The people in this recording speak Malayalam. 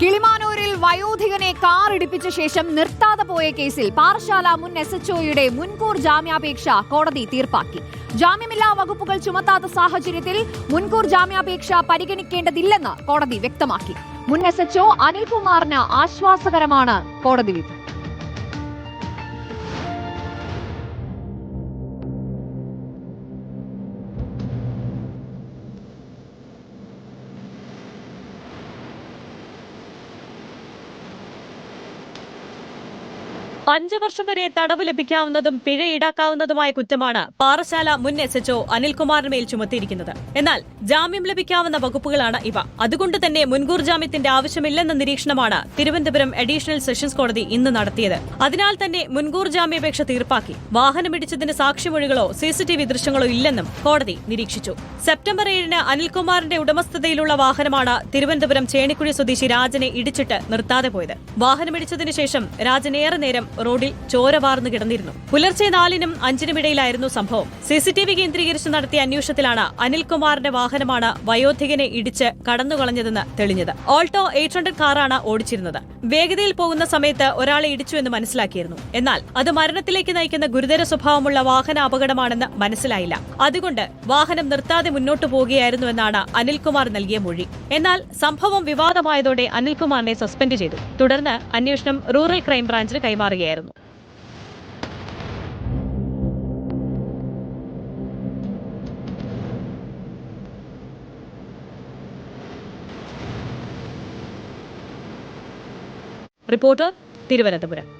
കിളിമാനൂരിൽ വയോധികനെ കാർ ഇടിപ്പിച്ച ശേഷം നിർത്താതെ പോയ കേസിൽ പാറശാല മുൻ എസ് എച്ച് ഒയുടെ മുൻകൂർ ജാമ്യാപേക്ഷ കോടതി തീർപ്പാക്കി. ജാമ്യമില്ലാ വകുപ്പുകൾ ചുമത്താത്ത സാഹചര്യത്തിൽ മുൻകൂർ ജാമ്യാപേക്ഷ പരിഗണിക്കേണ്ടതില്ലെന്ന് കോടതി വ്യക്തമാക്കി. മുൻ എസ് എച്ച്ഒ അനിൽകുമാറിന് ആശ്വാസകരമാണ് കോടതി വിധി. അഞ്ചു വർഷം വരെ തടവ് ലഭിക്കാവുന്നതും പിഴ ഈടാക്കാവുന്നതുമായ കുറ്റമാണ് പാറശാല മുൻ എസ് എച്ച്ഒ അനിൽകുമാറിന് മേൽ ചുമത്തിയിരിക്കുന്നത്. എന്നാൽ ജാമ്യം ലഭിക്കാവുന്ന വകുപ്പുകളാണ് ഇവ. അതുകൊണ്ട് തന്നെ മുൻകൂർ ജാമ്യത്തിന്റെ ആവശ്യമില്ലെന്ന നിരീക്ഷണമാണ് തിരുവനന്തപുരം അഡീഷണൽ സെഷൻസ് കോടതി ഇന്ന് നടത്തിയത്. അതിനാൽ തന്നെ മുൻകൂർ ജാമ്യാപേക്ഷ തീർപ്പാക്കി. വാഹനമിടിച്ചതിന് സാക്ഷിമൊഴികളോ സിസിടിവി ദൃശ്യങ്ങളോ ഇല്ലെന്നും കോടതി നിരീക്ഷിച്ചു. സെപ്റ്റംബർ ഏഴിന് അനിൽകുമാറിന്റെ ഉടമസ്ഥതയിലുള്ള വാഹനമാണ് തിരുവനന്തപുരം ചേണിക്കുഴി സ്വദേശി രാജനെ ഇടിച്ചിട്ട് നിർത്താതെ പോയത്. വാഹനമിടിച്ചതിനു ശേഷം രാജൻ ഏറെ നേരം റോഡിൽ ചോര വാർന്നു കിടന്നിരുന്നു. പുലർച്ചെ നാലിനും അഞ്ചിനുമിടയിലായിരുന്നു സംഭവം. സിസിടിവി കേന്ദ്രീകരിച്ച് നടത്തിയ അന്വേഷണത്തിലാണ് അനിൽകുമാറിന്റെ വാഹനമാണ് വയോധികനെ ഇടിച്ച് കടന്നുകളഞ്ഞതെന്ന് തെളിഞ്ഞത്. ഓൾട്ടോ എയ്റ്റ് ഹൺഡ്രഡ് കാറാണ് ഓടിച്ചിരുന്നത്. വേഗതയിൽ പോകുന്ന സമയത്ത് ഒരാളെ ഇടിച്ചു എന്ന് മനസ്സിലാക്കിയിരുന്നു. എന്നാൽ അത് മരണത്തിലേക്ക് നയിക്കുന്ന ഗുരുതര സ്വഭാവമുള്ള വാഹന അപകടമാണെന്ന് മനസ്സിലായില്ല. അതുകൊണ്ട് വാഹനം നിർത്താതെ മുന്നോട്ടു പോകുകയായിരുന്നുവെന്നാണ് അനിൽകുമാർ നൽകിയ മൊഴി. എന്നാൽ സംഭവം വിവാദമായതോടെ അനിൽകുമാറിനെ സസ്പെൻഡ് ചെയ്തു. തുടർന്ന് അന്വേഷണം റൂറൽ ക്രൈംബ്രാഞ്ചിന് കൈമാറുകയായിരുന്നു. റിപ്പോർട്ടർ തിരുവനന്തപുരം.